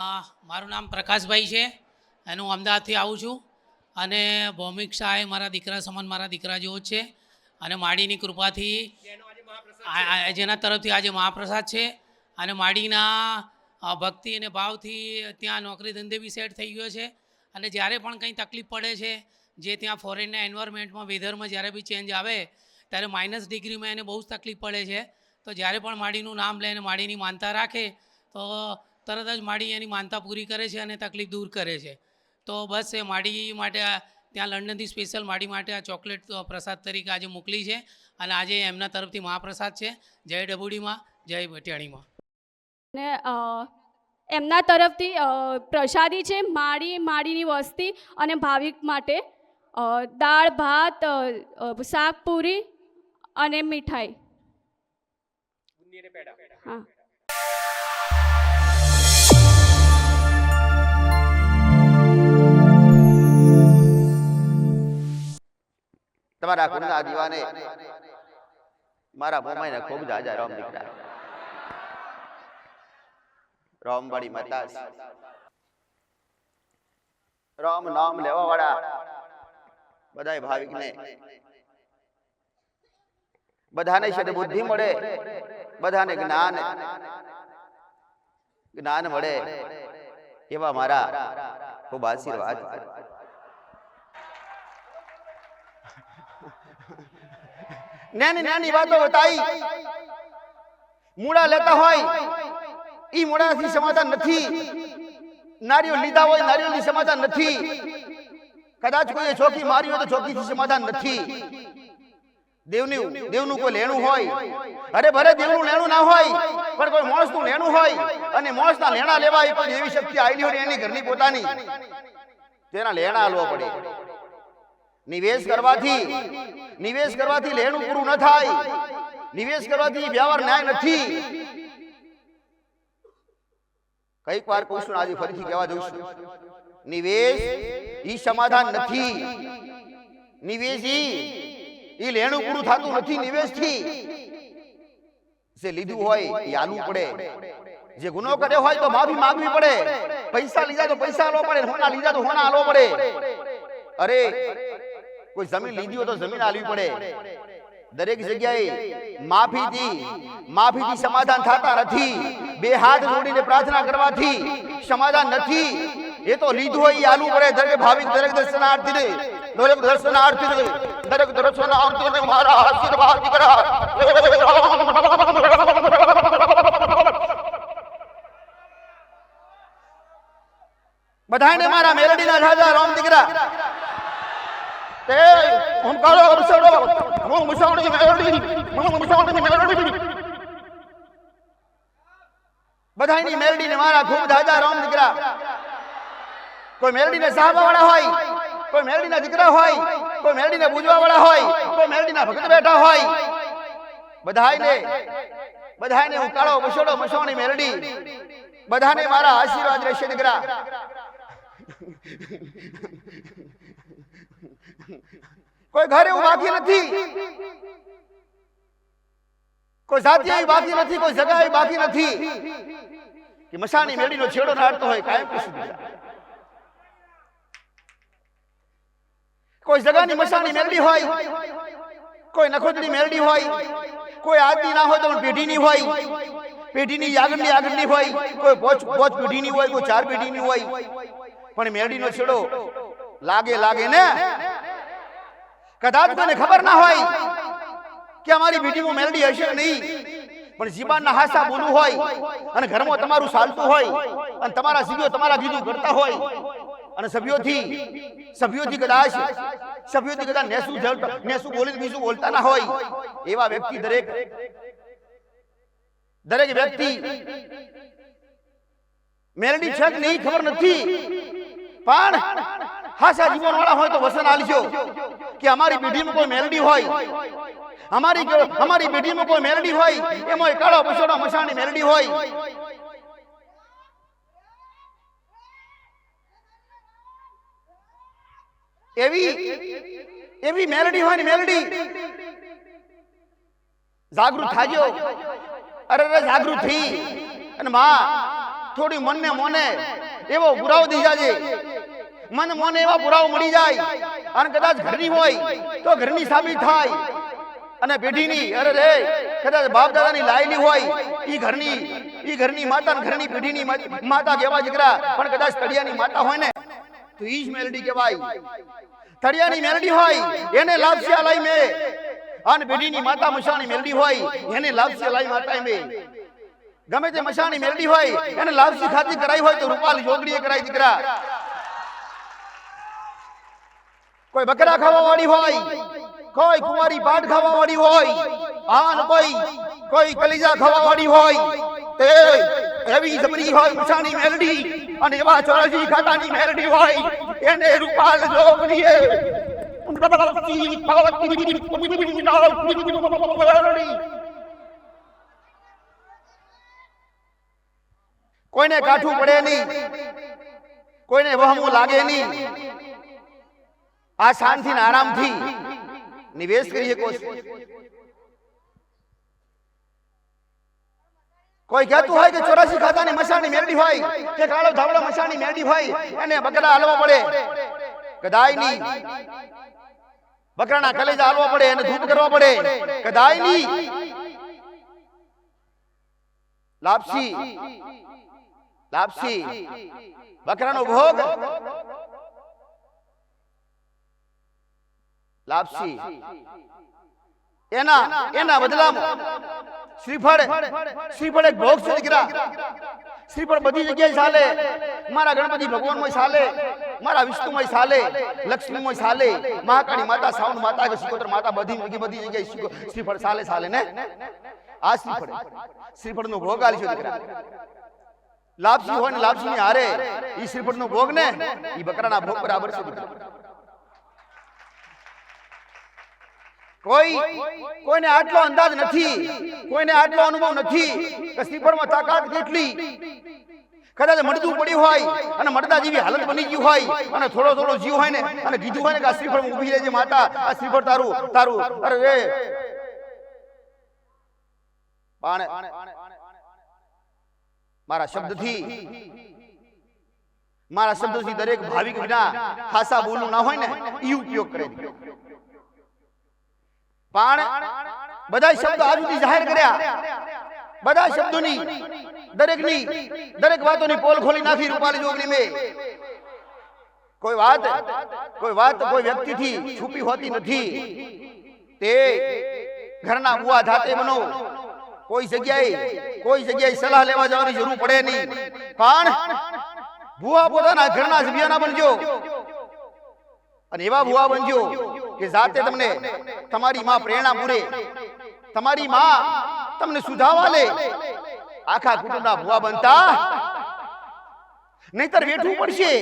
મારું નામ પ્રકાશભાઈ છે. અને હું અમદાવાદથી આવું છું. અને ભૌમિક શાહ મારા દીકરા સમાન મારા દીકરા જેવો જ છે. અને માડીની કૃપાથી જેના તરફથી આજે મહાપ્રસાદ છે. અને માડીના ભક્તિ અને ભાવથી ત્યાં નોકરી ધંધે બી સેટ થઈ ગયો છે. અને જ્યારે પણ કંઈ તકલીફ પડે છે, જે ત્યાં ફોરેનના એન્વાયરમેન્ટમાં વેધરમાં જ્યારે બી ચેન્જ આવે, ત્યારે માઇનસ ડિગ્રીમાં એને બહુ જ તકલીફ પડે છે. તો જ્યારે પણ માડીનું નામ લે અને માડીની માનતા રાખે, તો તરત જ માડી એની માનતા પૂરી કરે છે અને તકલીફ દૂર કરે છે. તો બસ એ માડી માટે આ ત્યાં લંડનથી સ્પેશિયલ માડી માટે આ ચોકલેટ પ્રસાદ તરીકે આજે મોકલી છે. અને આજે એમના તરફથી મહાપ્રસાદ છે. જય ડબુડીમાં જય ભટિયાણીમાં ને એમના તરફથી પ્રસાદી છે માળી માળીની વસ્તી અને ભાવિક માટે દાળ ભાત શાક પૂરી અને મીઠાઈ. હા. તમારા કુંડા દીવાને મારા મોમાઈને ખૂબ જાજા રામ દીકરા. રામવાડી માતા રામ નામ લેવા વાળા બધાય ભાવિકને. બધાને છે બુદ્ધિ મળે, બધાને જ્ઞાન જ્ઞાન મળે એવા મારા ખૂબ આશીર્વાદ. નાની નાની વાતો બતાવી મૂળા લેતા હોય. ઈ મૂળાથી સમાધાન નથી. નારીઓ લીધા હોય નારીઓની સમાધાન નથી. કદાચ કોઈ ચોકી મારી હોય તો ચોકીથી સમાધાન નથી. દેવનું દેવનું કોઈ લેણું હોય. અરે ભરે દેવનું લેણું ના હોય પણ કોઈ માણસનું લેણું હોય અને માણસના લેણા લેવા એ કોઈ એવી શક્તિ આવેલી હોય એની ઘરની પોતાની. તેના લેણા હાલવા પડે. નિવેશ કરવાથી નિવેશ કરવાથી લેણું પૂરું ન થાય. નિવેશ કરવાથી વ્યવહાર ન્યાય નથી. કંઈક વાર કહું છું આજે ફરીથી કહેવા જઉં છું. નિવેશ ઈ સમાધાન નથી. નિવેશ ઈ ઈ લેણું પૂરું થતું નથી નિવેશથી જે લીધું હોય એ આલવું પડે. જે ગુનો કર્યો હોય તો માફી માંગવી પડે. પૈસા લીધા તો પૈસા આલવો પડે હોના લીધા તો હોના આલવો પડે. અરે કોઈ જમીન લીધી હોય તો જમીન આલવી પડે. દરેક જગ્યાએ માફીથી માફીથી સમાધાન થતા નથી. બે હાથ જોડીને પ્રાર્થના કરવાથી સમાધાન નથી. એ તો લીધું હોય એ આલવું પડે. દરેક ભાવિક દરેક દર્શનાર્થીને. દરેક દર્શનાર્થીને. દરેક દર્શનાર્થીને મારા આશીર્વાદ કરા. બધાને મારા મેલડીના રાજા રામ દીકરા. તે કાળો અવસરો હું મુસાવણી મેળવી, હું મુસાવણી મેળવી. બધાયની મેલડીને મારા ખૂબ દાદા રામ દીકરા. કોઈ મેલડીને સાહવા વાળા હોય, કોઈ મેલડીના દીકરા હોય, કોઈ મેલડીને પૂજવા વાળા હોય, કોઈ મેલડીના ભગત બેઠા હોય. બધાને બધાયને હું કાળો મસોડો મસોણી મેલડી બધાને મારા આશીર્વાદ રહેશે દીકરા. કોઈ ઘરે એવું બાકી નથી. કોઈ જાતિ એવી બાકી નથી, કોઈ જગા એવી બાકી નથી. કે મસાણી મેળીનો છેડો નાડતો હોય કાયમ સુધી કોઈ જગાની મસાણી મેળડી હોય, કોઈ નખોદડી મેળડી હોય, કોઈ આદમી ના હોય તો પણ પેઢીની હોય, પેઢીની આગળની આગળની હોય, કોઈ પોચ પોચ પેઢીની હોય, કોઈ ચાર પેઢીની હોય. પણ મેળડીનો છેડો લાગે લાગે ને કદાચ કોઈને ખબર ના હોય કે અમારી પેઢીમાં મેલડી હશે કે નહીં. પણ જીબાનના હાસા બોલવું હોય અને ઘરમાં તમારું ચાલતું હોય અને તમારા સભ્યો તમારા કીધું કરતા હોય અને સભ્યોથી સભ્યોથી કદાચ સભ્યોથી કદાચ નેસું નેસું બોલીને બીજું બોલતા ના હોય એવા વ્યક્તિ દરેક દરેક વ્યક્તિ મેલડી છે કે નહીં ખબર નથી. પણ હાસા જીવન વાળા હોય તો વસન આલજો. કે અમારી પેઢીમાં કોઈ મેલડી હોય. અમારી અમારી પેઢીમાં કોઈ મેલડી હોય એમાં કાળો પછોડો મસાણી મેલડી હોય. એવી એવી મેલડી હોય ને મેલડી. જાગૃત થાજો. અરે અરે, જાગૃત થઈ અને માં, થોડી મનને મોને એવો પુરાવો દઈ જાજે મન મન એવા પુરાવો મળી જાય. અને કદાચ ઘરની હોય તો ઘરની સાબિત થાય. અને પેઢીની, અરે રે, કદાચ બાપ દાદાની લાયેલી હોય, ઈ ઘરની ઈ ઘરની માતા ઘરની પેઢીની માતા કહેવા દીકરા, પણ કદાચ તળિયાની માતા હોય ને, તો ઈ જ મેલડી કહેવાય. તળિયાની મેલડી હોય, એને લાભશે મે મેં. અને પેઢીની માતા મશાની મેલડી હોય, એને લાભશે અલાઈ માતા મે. ગમે તે મશાની મેલડી હોય, એને લાભસી ખાતી કરાઈ હોય તો રૂપાલી જોગડીએ કરાઈ દીકરા. કોઈ બકરા ખાવા વાળી હોય, કોઈ કુંવારી પાટ ખાવા વાળી હોય, આન કોઈ કોઈ કલીજા ખાવા વાળી હોય, તે એવી જબરી હોય મશાની મેલડી અને એવા ચોરાજી ખાતાની મેલડી હોય, એને રૂપાલ જોગડીએ કોઈને કાઠું પડે નહીં, કોઈને વહમું લાગે નહીં આ શાંતિ ને આરામથી નિવેશ કરી શકો છો. કોઈ કહેતું હોય કે ચોરાસી ખાતાની મસાણી મેળવી હોય, કે કાળો ધાવડો મસાણી મેળવી હોય અને બકરા હાલવા પડે. કદાય નહીં બકરાના કલેજા હાલવા પડે અને ધૂપ કરવા પડે. કદાય નહીં લાપસી લાપસી, બકરાનો ભોગ. લાપસી. એના એના બદલામાં. શ્રીફળ શ્રીફળ એક ભોગ છે દીકરા શ્રીફળ બધી જગ્યાએ ચાલે. મારા ગણપતિ ભગવાનમાં ચાલે. મારા વિષ્ણુમાં ચાલે. લક્ષ્મીમાં ચાલે. મહાકાળી માતા સાવણ માતા કે સિકોતર માતા બધી બધી બધી જગ્યાએ શ્રીફળ ચાલે ચાલે ને? આ શ્રીફળ. શ્રીફળ નો ભોગ આલી છે દીકરા લાપસી હોય ને લાપસી ની હારે ઈ શ્રીફળ નો ભોગ ને ઈ બકરાના ભોગ બરાબર છે દીકરા કોઈ કોઈને આટલો અંદાજ નથી, કોઈને આટલો અનુભવ નથી કે શ્રીફળમાં તાકાત કેટલી કદાચ મળતું પડ્યું હોય અને મળતા જેવી હાલત બની ગયું હોય અને થોડો થોડો જીવ હોય ને, અને કીધું હોય ને કે આ શ્રીફળ ઊભી રહેજે માતા, આ શ્રીફળ તારું તારું. અરે રે. પાણે મારા શબ્દથી મારા શબ્દથી દરેક ભાવિક વિના ખાસા બોલું ના હોય ને એ ઉપયોગ કરે. પણ બધા શબ્દો આજ સુધી જાહેર કર્યા. બધા શબ્દોની દરેકની દરેક વાતોની પોલ ખોલી નાખી રૂપાલી જોગની મેં. કોઈ વાત કોઈ વાત કોઈ વ્યક્તિથી છુપી હોતી નથી. તે ઘરના બુઆ ધાતે બનો. કોઈ જગ્યાએ કોઈ જગ્યાએ સલાહ લેવા જવાની જરૂર પડે નહીં. પણ બુઆ પોતાના ઘરના સભ્યના બનજો. અને એવા ભુવા બનજો કે જાતે તમને તમારી માં પ્રેરણા પૂરે. તમારી માં તમને સુધાવા લે. આખા કુટુંબના ભુવા બનતા. નહીતર વેઠવું પડશે.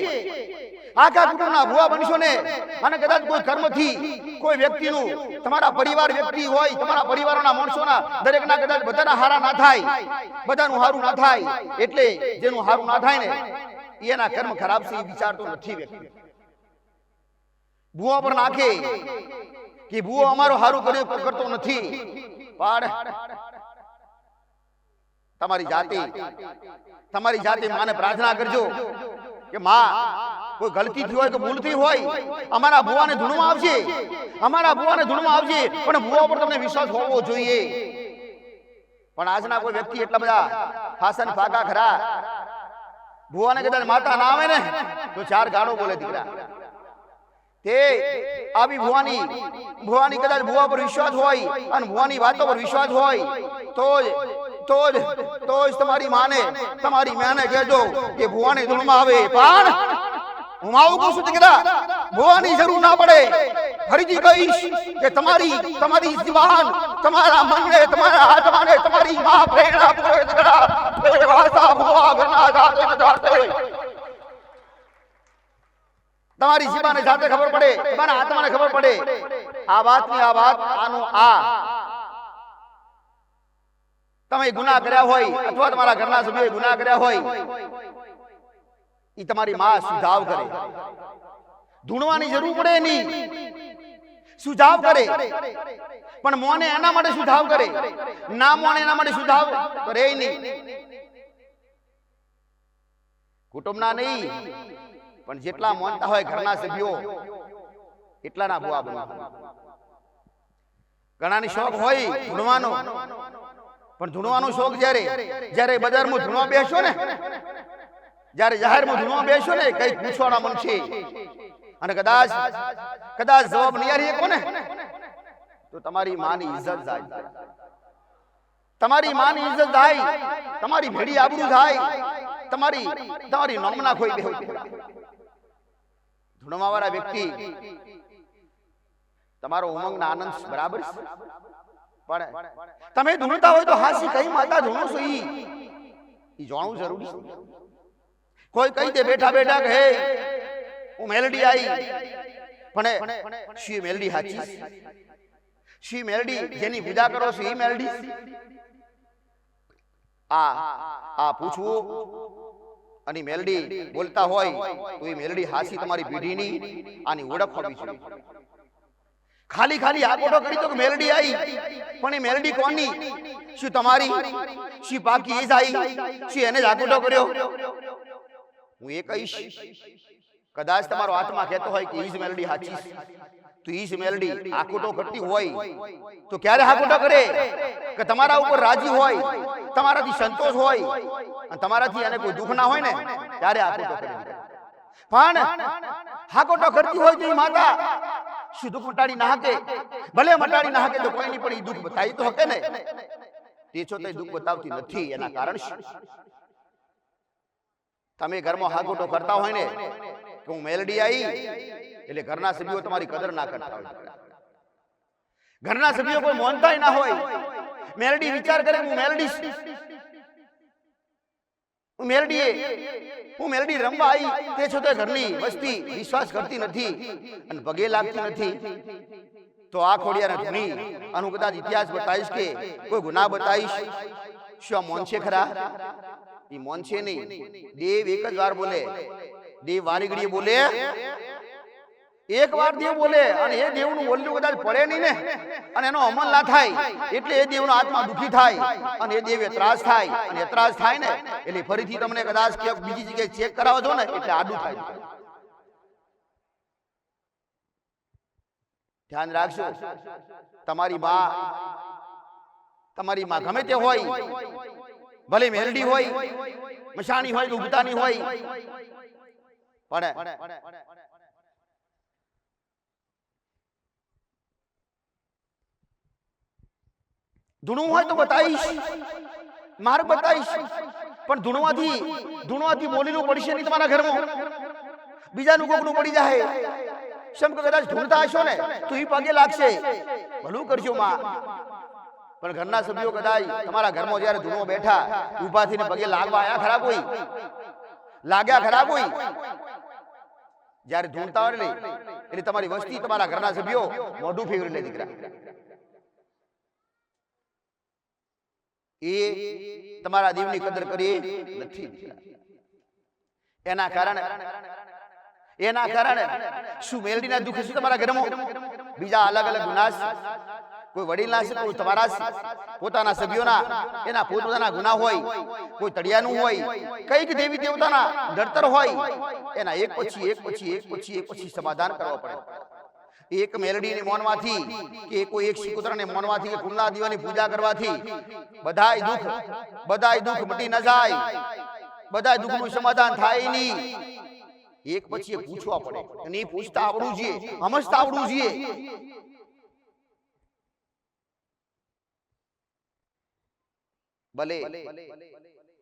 આખા કુટુંબના ભુવા બનશો ને. અને કદાચ કોઈ કર્મથી કોઈ વ્યક્તિનું તમારા પરિવાર વ્યક્તિ હોય તમારા પરિવારોના માણસોના દરેકના કદાચ બધાના હારા ના થાય. બધાનું હારું ના થાય. એટલે જેનું હારું ના થાય ને એના કર્મ ખરાબ છે એ વિચારતો નથી વ્યક્તિ. ભૂવા પર નાખે. કે ભૂવો અમારો હારું કર્યો કરતો નથી. પણ તમારી જાતે. તમારી જાતે માને પ્રાર્થના કરજો. કે માં કોઈ ગલતી થઈ હોય કે ભૂલ થઈ હોય અમારા ભુવાને ધૂણમાં આવશે અમારા ભુવાને ધૂણમાં આવશે પણ ભૂવા પર તમને વિશ્વાસ હોવો જોઈએ. પણ આજના કોઈ વ્યક્તિ એટલા બધા હાસન ફાકા ખરા. ભુવાને કદાચ માતા ના આવે ને તો ચાર ગાળો બોલે દીકરા. તે આવી ભુવાની ભુવાની કદાચ ભુવા પર વિશ્વાસ હોય અને ભુવાની વાતો પર વિશ્વાસ હોય, તો જ તો જ તો જ તમારી માને તમારી માને કહેજો કે ભુવાની ધૂળમાં આવે. પણ હું આવું કહું છું દીકરા ભુવાની જરૂર ના પડે. ફરીથી કહીશ કે તમારી તમારી જીવાન તમારા મનને, તમારા આત્માને, તમારી માં પ્રેરણા પૂરે દીકરા વાસા ભુવા ઘરના જાતે જાતે. તમારી જીબાને જાતે ખબર પડે તમારા આત્માને ખબર પડે. આ વાતની આ વાત, આનું આ. તમે ગુના કર્યા હોય અથવા તમારા ઘરના સભ્યોએ ગુના કર્યા હોય એ તમારી માં સુધાવ કરે. ધૂણવાની જરૂર પડે નહીં સુધાવ કરે. પણ મોને એના માટે સુધાવ કરે. ના મોને એના માટે સુધાવ કરે નહીં કુટુંબના નહીં. પણ જેટલા માનતા હોય ઘરના સભ્યો એટલાના બુઆ બનવા ઘણાની શોખ હોય ધૂણવાનો. પણ ધૂણવાનો શોખ જ્યારે જ્યારે બજારમાં ધૂણવા બેસો ને જ્યારે જાહેરમાં ધૂણવા બેસો ને કઈ પૂછવાના મન છે અને કદાચ કદાચ જવાબ નહીં આલી શકો ને તો તમારી માની ઇજ્જત જાય તમારી માની ઇજ્જત જાય તમારી ભેડી આબરૂ થાય. તમારી તમારી નોમના ખોઈ બેહો ધૂણવા વાળા વ્યક્તિ, તમારો ઉમંગના આનંદ બરાબર પણ તમે ધૂણતા હોય તો હાસી કઈ માતા ધૂણો છો ઈ? ઈ જાણવું જરૂરી છે. કોઈ કઈ દે, બેઠા બેઠા કે હે મેલડી આવી પણ શી મેલડી હાચી? શી મેલડી? જેની પૂજા કરો છો, ઈ મેલડી? આ આ પૂછવું અને મેલડી બોલતા હોય તો એ મેલડી હાસી તમારી પીઢીની આની ઓળખ હોવી જોઈએ. ખાલી ખાલી આકોટો કરી તો મેલડી આવી પણ એ મેલડી કોની? શું તમારી? શું બાકી એ જ આવી શું એને જ આકોટો કર્યો? હું એ કહીશ. કદાચ તમારો આત્મા કહેતો હોય કે ઈ જ મેલડી હાચી તો ઈ જ મેલડી આકોટો કરતી હોય. તો ક્યારે આકોટો કરે? કે તમારા ઉપર રાજી હોય તમારાથી સંતોષ હોય અને તમારાથી એને કોઈ દુઃખ ના હોય ને ત્યારે આકોટો કરે પણ હાકોટો કરતી હોય તો એ માતા શું દુઃખ મટાડી ના હકે ભલે મટાડી ના હકે તો કોઈ નહીં પણ એ દુઃખ બતાવી તો હકે ને? તે છતાંય દુઃખ બતાવતી નથી એના કારણ તમે ઘરમાં હાકોટો કરતા હોય ને હું મેલડી આવી એટલે ઘરના સભ્યો તમારી કદર ના કરતા હોય. ઘરના સભ્યો કોઈ મોનતા ના હોય. મેલડી વિચાર કરે હું મેલડી હું મેલડી હું મેલડી રમવા આવી તે છતાં ઘરની વસ્તી વિશ્વાસ કરતી નથી અને પગે લાગતી નથી. તો આ ખોડિયાને ધણી અને હું કદાચ ઇતિહાસ બતાવીશ કે કોઈ ગુના બતાવીશ? શું આ મોન છે ખરા? એ મોન છે નહીં. દેવ એક જ વાર બોલે દેવ વારી ઘડીએ બોલે. એક વાર દેવ બોલે અને એ દેવનું બોલ્યું કદાચ પડે નહીં ને અને એનો અમલ ના થાય એટલે એ દેવનો આત્મા દુખી થાય અને એ દેવ ત્રાસ થાય અને ત્રાસ થાય ને એટલે ફરીથી તમને કદાચ ક્યાંક બીજી જગ્યાએ ચેક કરાવો છો ને એટલે આડું થાય. ધ્યાન રાખજો તમારી માં તમારી માં ગમે તે હોય ભલે મેલડી હોય મશાણી હોય ઉગતાની હોય પણ ધૂણું હોય તો બતાવીશ. માર્ગ બતાવીશ. પણ ધૂણવાથી ધૂણવાથી બોલેલું પડશે નહીં તમારા ઘરમાં. બીજાનું કોકનું પડી જાય. શમ કે કદાચ ધૂણતા હશો ને તો એ પગે લાગશે. ભલું કરજો માં. પણ ઘરના સભ્યો કદાચ તમારા ઘરમાં જ્યારે ધૂણો બેઠા ઊભા થઈને પગે લાગવા આયા ખરા કોઈ લાગ્યા ખરા કોઈ જ્યારે ઢૂંઢતા હોય ને એટલે તમારી વસ્તી તમારા ઘરના સભ્યો મોઢું ફેરવી લે દીકરા. એ તમારા દેવની કદર કરી નથી એના કારણે એના કારણે શું મેલડીના દુઃખ શું તમારા ઘરમાં બીજા અલગ અલગ ગુના કોઈ વડીલના છે કોઈ તમારા પોતાના સભ્યોના, એના પોતપોતાના ગુના હોય, કોઈ તળિયાનું હોય, કંઈક દેવી દેવતાના નડતર હોય, એના એક પછી એક પછી એક પછી એક પછી સમાધાન કરવા પડે. એક મેલડીને મોનવાથી કે કોઈ એક શિકોતરાને મોનવાથી કુંડલા દીવાની પૂજા કરવાથી બધાય દુઃખ બધાય દુઃખ મટી ન જાય, બધાય દુઃખનું સમાધાન થાય નહીં. એક પછી પૂછવા પડે. અને પૂછતા આવડવું જોઈએ. સમજતા આવડવું જોઈએ. ભલે.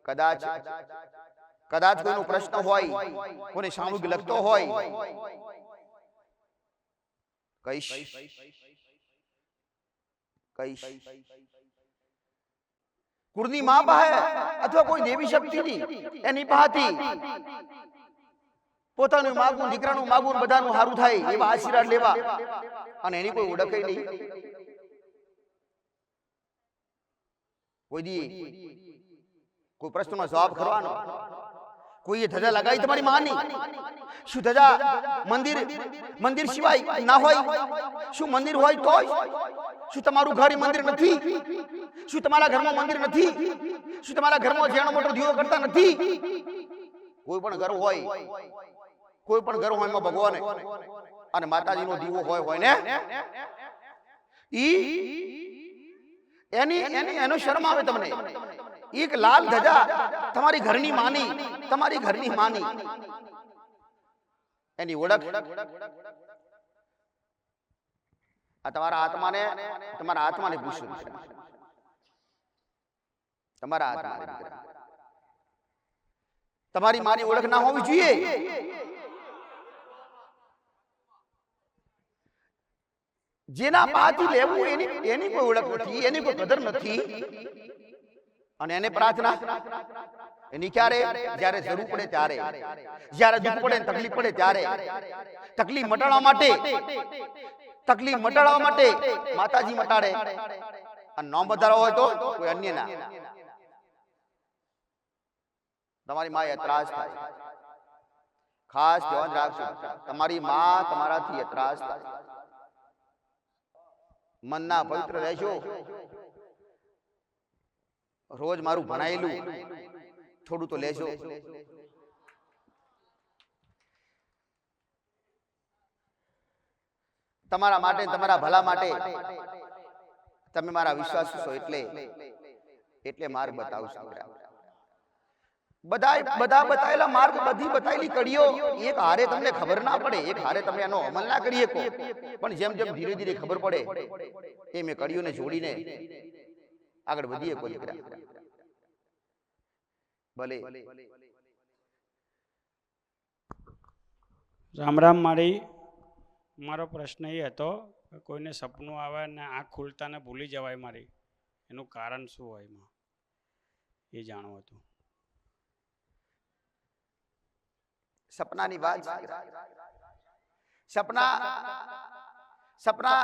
કદાચ કદાચ કોઈનો પ્રશ્ન હોય કોને સામૂહિક લખતો હોય. કહીશ કહીશ કુળની માં પાસે અથવા કોઈ દેવી શક્તિની એની પાસેથી પોતાનું માગું દીકરાનું માગું બધાનું સારું થાય એવા આશીર્વાદ લેવા. અને એની કોઈ ઓળખે નહીં. કોઈ દી કોઈ પ્રશ્નનો જવાબ કરવાનો. કોઈ ધજા લગાવી તમારી માની? શું ધજા મંદિર મંદિર સિવાય ના હોય? શું મંદિર હોય તો શું તમારું ઘર મંદિર નથી? શું તમારા ઘરમાં મંદિર નથી? શું તમારા ઘરમાં જેણો મોટો દીવો કરતા નથી? કોઈ પણ ઘર હોય કોઈ પણ ઘર હોય એમાં ભગવાન. અને માતાજીનો દીવો હોય હોય ને? ઈ એની એની એનો શરમ આવે તમને. એક લાલ ધજા તમારી ઘરની માની તમારી ઘરની માની. એની ઓળખ. આ તમારા આત્માને તમારા આત્માને પૂછ્યું છે. તમારા આત્માને તમારી માની ઓળખ ના હોવી જોઈએ. જેના પાથી લેવું એની એની કોઈ ઓળખ નથી એની કોઈ કદર નથી. અને એને પ્રાર્થના એની ક્યારે? જ્યારે જરૂર પડે ત્યારે. જ્યારે દુઃખ પડે તકલીફ પડે ત્યારે. તકલીફ મટાડવા માટે. તકલીફ મટાડવા માટે માતાજી મટાડે. અને નોમ વધારવા હોય તો કોઈ અન્ય ના. તમારી માં એતરાજ થાય. ખાસ ધ્યાન રાખજો. તમારી માં તમારાથી એતરાજ થાય. મનના પવિત્ર રહેશો. રોજ મારું ભણાયેલું. થોડું તો લેજો. તમારા માટે તમારા ભલા માટે તમે મારા વિશ્વાસ છો એટલે. એટલે માર્ગ બતાવશો. બધા બધા બતાવેલા માર્ગ બધી બતાવેલી કડીઓ. એક હારે તમને ખબર ના પડે એક હારે તમે એનો અમલ ના કરી શકો પણ જેમ જેમ ધીરે ધીરે ખબર પડે એ મેં કડીઓને જોડીને આગળ વધીએ કોઈ દીકરા ભલે. રામ રામ મારી. મારો પ્રશ્ન એ હતો કે કોઈને સપનું આવે ને આંખ ખુલતા ને ભૂલી જવાય મારી. એનું કારણ શું હોય એમાં? એ જાણવું હતું. સપનાની વાત છે. સપના સપના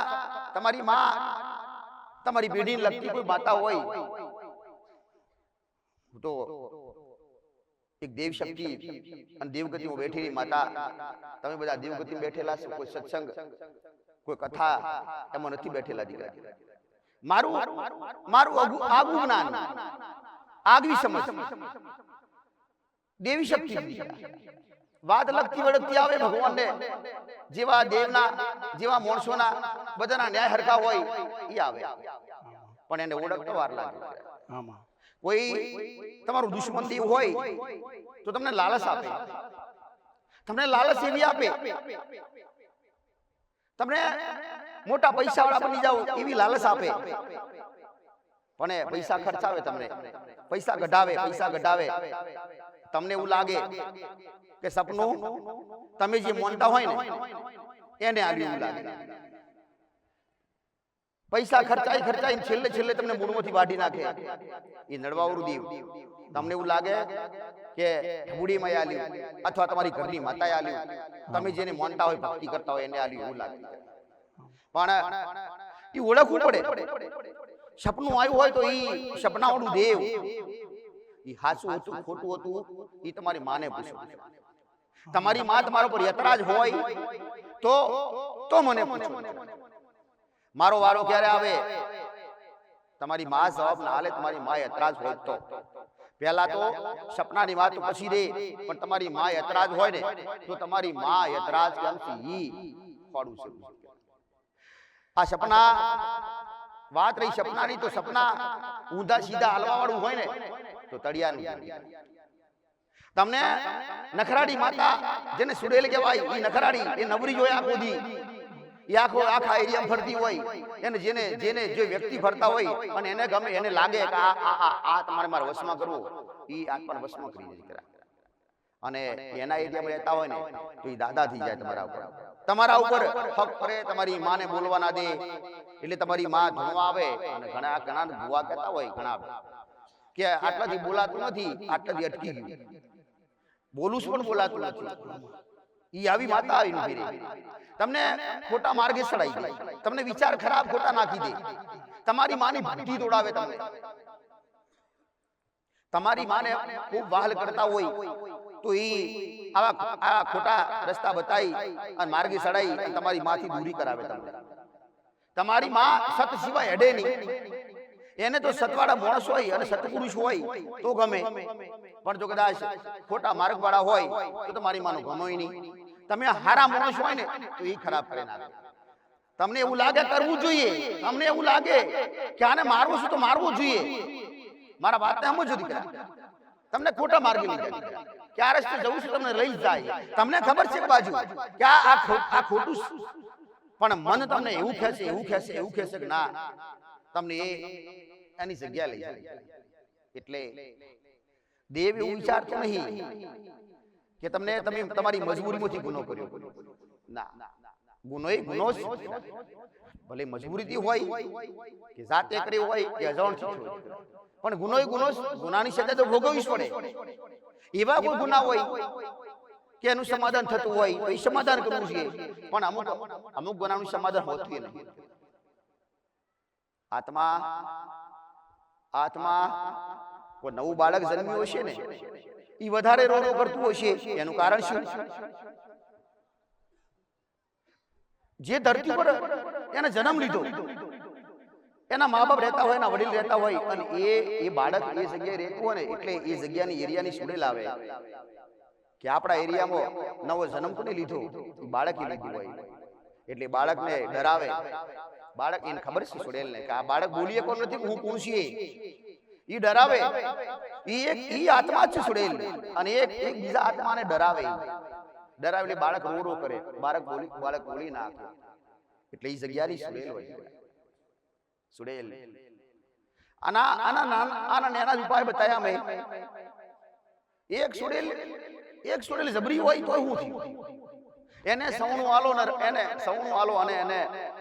તમારી માં તમારી પેઢીને લગતી કોઈ માતા હોય તો એક દેવ શક્તિ અને દેવગતિમાં બેઠેલી માતા તમે બધા દેવગતિમાં બેઠેલા છો કોઈ સત્સંગ કોઈ કથા એમાં નથી બેઠેલા દીકરા મારું મારું આગુ આગુ જ્ઞાન આગવી સમજ દેવી શક્તિ દીકરા વાત લગતી વળગતી આવે ભગવાનને. જેવા દેવના જેવા માણસોના બધાના ન્યાય હરખા હોય એ આવે. પણ એને ઓળખતો વાર લાગે. કોઈ તમારું દુશ્મન દેવ હોય તો તમને લાલચ આપે. તમને લાલચ એવી આપે. તમને મોટા પૈસા વાળા બની જાઓ એવી લાલચ આપે. પણ એ પૈસા ખર્ચાવે તમને. પૈસા ગઢાવે પૈસા ગઢાવે. તમને એવું લાગે. કે સપનું? તમે જે મોનતા હોય ને, એને આવી લાગે. પૈસા ખર્ચાઈ ખર્ચાઈ છેલ્લે છેલ્લે તમને મૂળમાંથી વાઢી નાખે. એ નડવાવરું દીવ. તમને એવું લાગે કે બુડી માં આલ્યું અથવા તમારી ઘરની માતાએ આલ્યું તમે જેને માનતા હોય, ભક્તિ કરતા હોય, એને આલ્યું એવું લાગે. પણ એ ઓળખવું પડે. સપનું આવ્યું હોય તો એ સપનાઓનું દેવ. એ હાચું હતું, ખોટું હતું એ તમારી માને પૂછો તમારી માં તમારા પર યતરાજ હોય તો તો મને પૂછો. મારો વારો ક્યારે આવે? તમારી માં જવાબ ના હાલે તમારી માં યતરાજ હોય તો. પહેલા તો સપનાની વાત પછી રે પણ તમારી માં યતરાજ હોય ને તો તમારી માં યતરાજ કેમ છે ઈ ખોડું છે આ સપના વાત રહી સપનાની તો સપના ઊંધા સીધા હાલવા વાળું હોય ને તો તળિયાનું. તમને નખરાડી માતા જેને સુડેલ કહેવાય એ નખરાડી, એ નવરી જોયા આખો એ આખો આખા એરિયામાં ફરતી હોય, એને જેને જેને જે વ્યક્તિ ફરતા હોય, અને એને ગમે, એને લાગે કે આ આ આ આ તમારે મારા વશમાં કરવું એ આત્માને વશમાં કરી દીકરા. અને એના એરિયામાં રહેતા હોય ને, તો એ દાદા થઈ જાય તમારા ઉપર. તમારા ઉપર હક કરે તમારી માને બોલવા ના દે. એટલે તમારી માં ધોવા આવે, અને ઘણા ઘણા ભૂવા કહેતા હોય, ઘણા. કે આટલાથી બોલાતું નથી, આટલાથી અટકી ગયું. બોલું પણ બોલાતું નથી. એ આવી માતા આવીને ઊભી રહી તમને ખોટા માર્ગે ચડાઈ દે. તમને વિચાર ખરાબ ખોટા નાખી દે. તમારી માની ભૂટી દોડાવે તમને. તમારી માને ખૂબ વહાલ કરતા હોય તો એ આવા આવા ખોટા રસ્તા બતાવી અને માર્ગે અને તમારી માથી દૂરી કરાવે તમને. તમારી માં સત સિવાય હેડે નહીં. એને તો સતવાળા માણસ હોય અને સત્પુરુષ હોય તો ગમે. પણ જો કદાચ ખોટા માર્ગ વાળા હોય તો તમારી માનું ગમોય નહીં. તમે હારા માણસ હોય ને તો એ ખરાબ કરી નાખે. તમને એવું લાગે કરવું જોઈએ? તમને એવું લાગે કે આને મારવું છે તો મારવું જોઈએ? મારા વાતને સમજો દીકરા તમને ખોટા માર્ગે લઈ જાય. કે રસ્તે જવું છે તમને લઈ જાય. તમને ખબર છે બાજુ કે આ આ ખોટું પણ મન તમને એવું ખેંચે એવું ખેંચે એવું ખેંચે કે ના. તમને એ એની જગ્યા લઈ જાય એટલે દેવ એવું વિચારતો નહીં. કે તમને તમે તમારી મજબૂરીમાંથી ગુનો કર્યો. ના. ગુનો એ ગુનો જ. ભલે મજબૂરીથી હોય કે જાતે કર્યો હોય કે અજાણથી છો પણ ગુનો એ ગુનો ગુનાની સજા તો ભોગવવી જ પડે. એવા કોઈ ગુના હોય કે એનું સમાધાન થતું હોય તો એ સમાધાન કરવું જોઈએ. પણ અમુક અમુક ગુનાનું સમાધાન હોતું નથી આત્મા આત્મા, કોઈ નવું બાળક જન્મ્યું હશે ને એ વધારે રો રો કરતું હશે, એનું કારણ શું? જે ધરતી પર એને જન્મ લીધો, એના મા બાપ રહેતા હોય, એના વડીલ રહેતા હોય, અને એ એ બાળક એ જગ્યાએ રહેતું હોય ને, એટલે એ જગ્યાની એરિયાની સુડે આવે. કે આપણા એરિયામાં નવો જન્મ કોને લીધો? બાળક બાળકે લીધું હોય. એટલે બાળકને ડરાવે. બાળક એને ખબર છે સુડેલને કે આ બાળક બોલીએ કોણ નથી? કે હું કોણ છીએ ઈ ડરાવે. ઈ એક ઈ આત્મા જ છે સુડેલ અને એક એક બીજા આત્માને ડરાવે. ડરાવે. એટલે બાળક રો રો કરે. બાળક બોલી બાળક બોલી ના શકે. એટલે ઈ જગ્યાની સુડેલ હોય. સુડેલ. આના આના નાના આના નાના જ ઉપાય બતાવ્યા મેં. એક સુડેલ એક સુડેલ જબરી હોય તો શું થયું. એને સૌનું આલો ને એને સૌનું આલો અને એને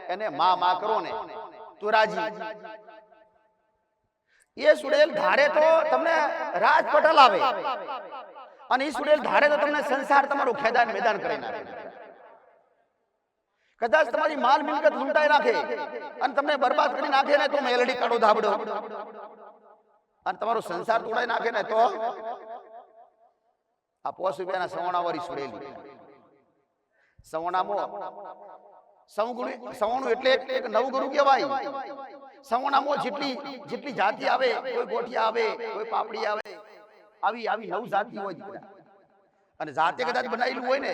એને માં માં કરો ને તું રાજી એ સુડેલ ધારે તો તમને રાજ પટલ આવે. અને એ સુડેલ ધારે તો તમને સંસાર તમારું ખેદાન મેદાન કરી નાખે કદાચ તમારી માલ મિલકત લૂંટાઈ નાખે અને તમને બરબાદ કરી નાખે ને તો મેલડી કાઢો ધાબડો અને તમારો સંસાર તોડાઈ નાખે ને તો? આ પોસ રૂપિયાના સવણા વાળી સુડેલી. સવણામાં. સવગુણ સવણું એટલે એક- નવગુરુ કહેવાય. સવણામો જેટલી જેટલી જાતિ આવે કોઈ ગોઠિયા આવે કોઈ પાપડી આવે. આવી આવી નવ જાતિ હોય અને જાતે કદાચ બનાવેલું હોય ને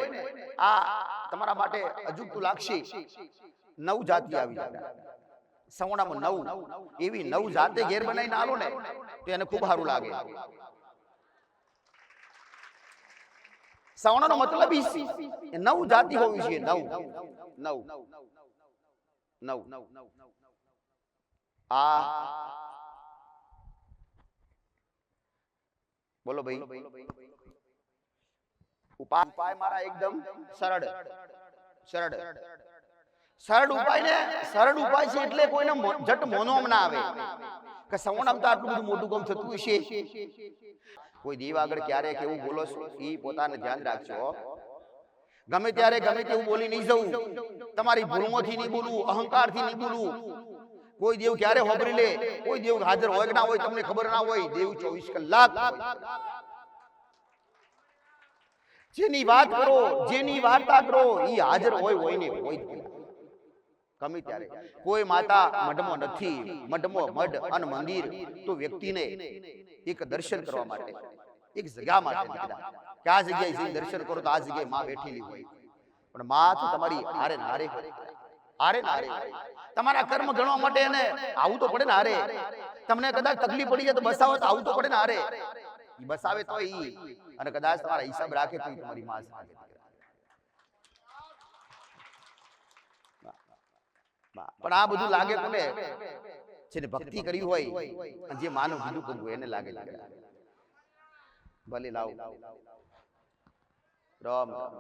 આ તમારા માટે અજુગતું લાગશે. નવ જાતિ આવી જાય. સવણામાં નવ. એવી નવ જાતે ઘેર બનાવીને આલો ને તો એને ખૂબ સારું લાગે. સવણાનો મતલબ નવ જાતિ હોવી જોઈએ, નવ. નવ. નવ. આ બોલો ભાઈ. ઉપાય મારા એકદમ સરળ. સરળ. સરળ ઉપાય ને સરળ ઉપાય છે એટલે કોઈને જટ મોનોમ ના આવે. કે સવણામ તો આટલું બધું મોટું કામ થતું હશે. કોઈ દીવ આગળ ક્યારે કેવું બોલો છો એ પોતાને ધ્યાન રાખજો ગમે ત્યારે ગમે તેવું બોલી નહીં જવું. તમારી ભૂલમાંથી નહીં બોલવું અહંકારથી નહીં બોલવું કોઈ દેવ ક્યારે હોબરી લે? કોઈ દેવ હાજર હોય કે ના હોય તમને ખબર ના હોય દેવ ચોવીસ કલાક જેની વાત કરો જેની વાર્તા કરો એ હાજર હોય હોય ને હોય. ગમે ત્યારે. કોઈ માતા મઢમો નથી મઢમો મઢ અને મંદિર તો વ્યક્તિને એક દર્શન કરવા માટે એક જગ્યા માટે કે આ જગ્યાએ જઈને દર્શન કરો તો આ જગ્યાએ માં બેઠેલી હોય. પણ માં તો તમારી હારે નારે હારે ને હારે હોય. તમારા કર્મ ગણવા માટે એને આવું તો પડે ને હારે તમને કદાચ તકલીફ પડી જાય તો બસાવે તો આવું તો પડે ને હારે બસાવે તો ઈ. અને કદાચ તમારા હિસાબ રાખે તો તમારી માં જ પણ આ બધું લાગે કોને જેને ભક્તિ કરી હોય અને જે માનવ કીધું કરવું હોય એને લાગે લાગે ભલે લાવો. રામ.